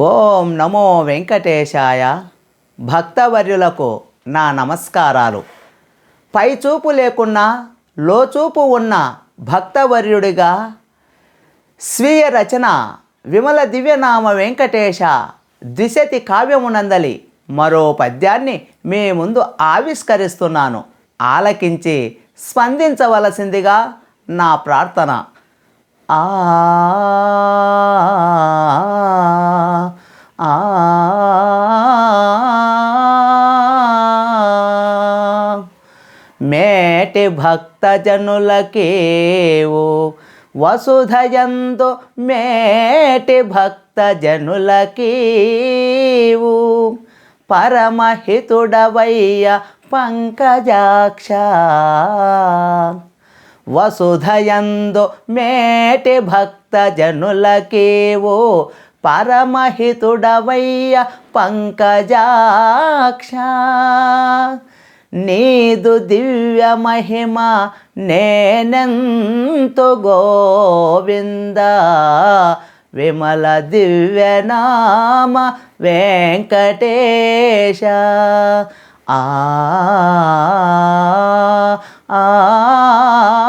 ఓం నమో వెంకటేశాయ భక్తవర్యులకు నా నమస్కారాలు. పైచూపు లేకున్నా లోచూపు ఉన్న భక్తవర్యుడిగా స్వీయ రచన విమల దివ్యనామ వెంకటేశ ద్విశతి కావ్యమునందలి మరో పద్యాన్ని మీ ముందు ఆవిష్కరిస్తున్నాను. ఆలకించి స్పందించవలసిందిగా నా ప్రార్థన. ఆ మేటి భక్తజనులకేవో? వసుధయందు మేటి భక్తజనులకీవు? పరమహితుడవయ్య పంకజాక్ష. వసుధయందు మేటి భక్తజనులకేవో? పరమహితుడవయ్య పంకజాక్ష. నీదు దివ్య మహిమ నేనెంతు గోవింద. విమల దివ్యనామ వెంకటేశ. ఆ ఆ.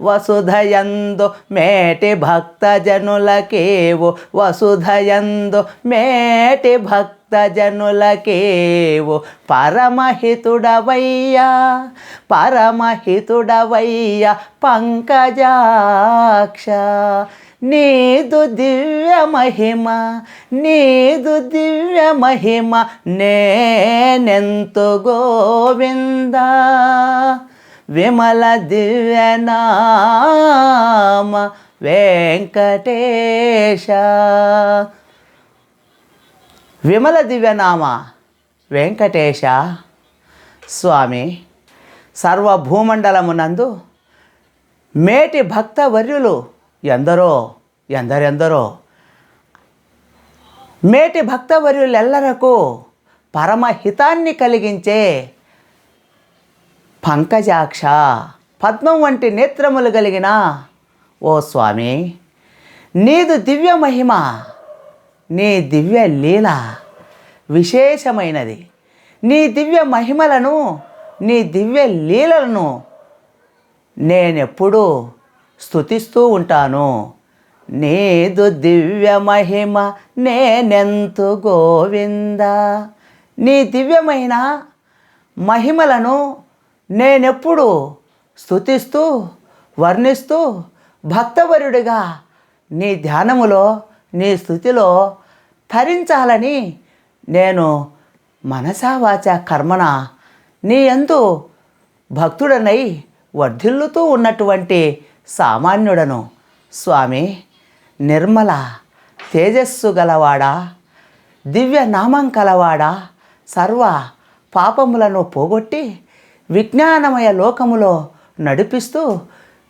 వసుధయందు మేటి భక్తజనులకేవు. వసుధయందు మేటి భక్తజనులకేవు. పరమహితుడవయ్యా పరమహితుడవయ్య పంకజాక్ష. నీదు దివ్య మహిమ నీదు దివ్య మహిమ నేనెంతు గోవింద. విమల దివ్యనామ వెంకటేశ. విమల దివ్యనామ వెంకటేశ. స్వామి సర్వభూమండలమునందు మేటి భక్త వర్యులు ఎందరో ఎందరెందరో. మేటి భక్తవర్యులెల్లరకు పరమహితాన్ని కలిగించే పంకజాక్ష పద్మం వంటి నేత్రములు కలిగిన ఓ స్వామి నీదు దివ్య మహిమ నీ దివ్య లీల విశేషమైనది. నీ దివ్య మహిమలను నీ దివ్య లీలలను నేనెప్పుడూ స్తుతిస్తూ ఉంటాను. నీదు దివ్య మహిమ నేనెంతు గోవింద. నీ దివ్యమైన మహిమలను నేనెప్పుడు స్థుతిస్తూ వర్ణిస్తూ భక్తవరుడిగా నీ ధ్యానములో నీ స్థుతిలో తరించాలని నేను మనసావాచ కర్మన నీ ఎందు భక్తుడనై వర్ధిల్లుతూ ఉన్నటువంటి సామాన్యుడను స్వామి నిర్మల తేజస్సు గలవాడా దివ్య నామం కలవాడా సర్వ పాపములను పోగొట్టి విజ్ఞానమయ లోకములో నడిపిస్తూ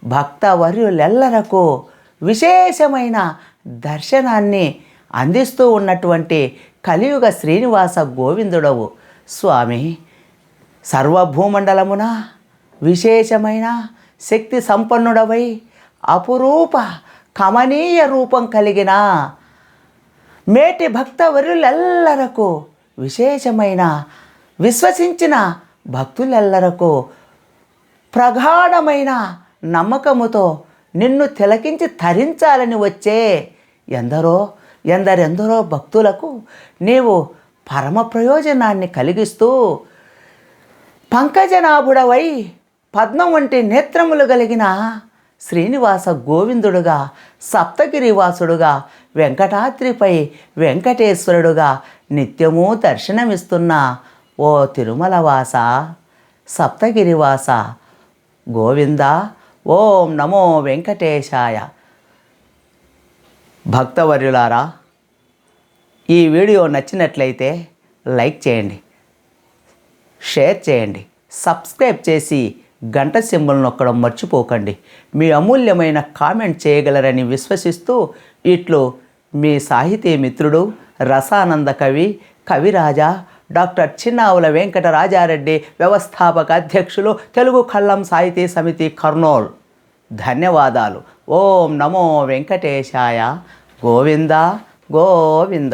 భక్తవర్యులెల్లరకు విశేషమైన దర్శనాన్ని అందిస్తూ ఉన్నటువంటి కలియుగ శ్రీనివాస గోవిందుడవు. స్వామి సర్వభూమండలమున విశేషమైన శక్తి సంపన్నుడవై అపురూప కమనీయ రూపం కలిగిన మేటి భక్తవరులెల్లరకు విశేషమైన విశ్వసించిన భక్తులెల్లరకు ప్రగాఢమైన నమ్మకముతో నిన్ను తిలకించి తరించాలని వచ్చే ఎందరో ఎందరెందరో భక్తులకు నీవు పరమ ప్రయోజనాన్ని కలిగిస్తూ పంకజనాభుడవై పద్మం వంటి నేత్రములు కలిగిన శ్రీనివాస గోవిందుడుగా సప్తగిరివాసుడుగా వెంకటాద్రిపై వెంకటేశ్వరుడుగా నిత్యము దర్శనమిస్తున్న ఓ తిరుమలవాస సప్తగిరివాస గోవింద ఓం నమో వెంకటేశాయ. భక్తవర్యులారా ఈ వీడియో నచ్చినట్లయితే లైక్ చేయండి షేర్ చేయండి సబ్స్క్రైబ్ చేసి గంట సింబల్ నొక్కడం మర్చిపోకండి. మీ అమూల్యమైన కామెంట్ చేయగలరని విశ్వసిస్తూ ఇట్లు మీ సాహితీ మిత్రుడు రసానంద కవి కవిరాజా డాక్టర్ చిన్నావుల వెంకట రాజారెడ్డి వ్యవస్థాపక అధ్యక్షులు తెలుగు కళ్ళం సాహితీ సమితి కర్నూల్. ధన్యవాదాలు. ఓం నమో వెంకటేశాయ. గోవింద గోవింద.